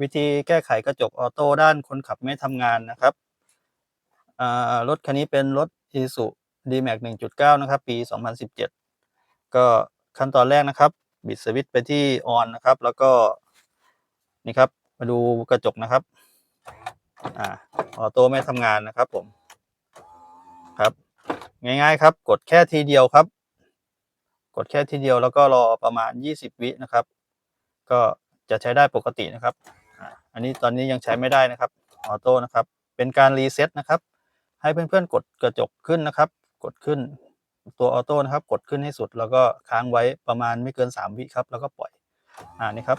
วิธีแก้ไขกระจกออโต้ด้านคนขับไม่ทำงานนะครับรถคันนี้เป็นรถ Isuzu D-Max 1.9 นะครับ ปี 2017 ก็ขั้นตอนแรกนะครับ บิดสวิตช์ไปที่ออนนะครับ แล้วก็นี่ครับ มาดูกระจกนะครับอออโต้ไม่ทำงานนะครับผมครับ ง่ายๆครับ กดแค่ทีเดียวครับ กดแค่ทีเดียวแล้วก็รอประมาณ 20 วินะครับ ก็จะใช้ได้ปกตินะครับ อันนี้ตอนนี้ยังใช้ไม่ได้นะครับออโต้นะครับ เป็นการรีเซ็ตนะครับ ให้เพื่อนๆกดกระจกขึ้นนะครับ กดขึ้นตัวออโต้นะครับ กดขึ้นให้สุด แล้วก็ค้างไว้ประมาณไม่เกิน 3 วิครับ แล้วก็ปล่อย อ่านี่ครับ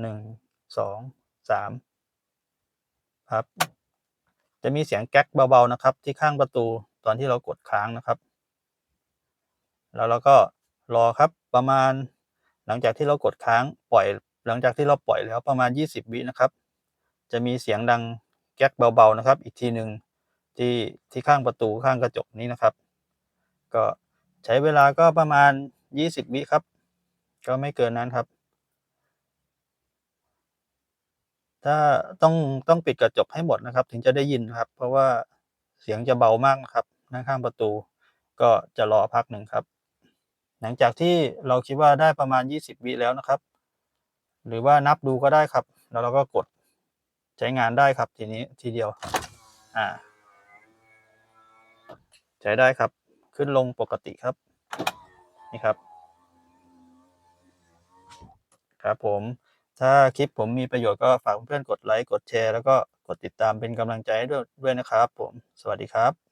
หนึ่งสองสามครับ จะมีเสียงแก๊กเบาๆนะครับ ที่ข้างประตูตอนที่เรากดค้างนะครับ แล้วเราก็รอครับประมาณหลังจากที่เรากดค้างปล่อย หลังจากที่เราปล่อยแล้วประมาณ 20 วินะครับ จะมีเสียงดังแก๊กเบาๆนะครับ อีกทีหนึ่งที่ที่ข้างประตูข้างกระจกนี้นะครับ ก็ใช้เวลาก็ประมาณ 20 วิครับ ก็ไม่เกินนั้นครับ ถ้าต้องต้องปิดกระจกให้หมดนะครับ ถึงจะได้ยินครับ เพราะว่าเสียงจะเบามากนะครับด้าข้างประตู ก็จะรอพักหนึ่งครับ หลังจากที่เราคิดว่าได้ประมาณ 20 วิแล้วนะครับ หรือว่านับดูก็ได้ครับ แล้วเราก็กดใช้งานได้ครับทีนี้ทีเดียวอ่าใช้ได้ครับขึ้นลงปกติครับ นี่ครับ ครับผม ถ้าคลิปผมมีประโยชน์ก็ฝากเพื่อนๆกดไลค์กดแชร์แล้วก็กดติดตามเป็นกำลังใจให้ด้วยด้วยนะครับผม สวัสดีครับ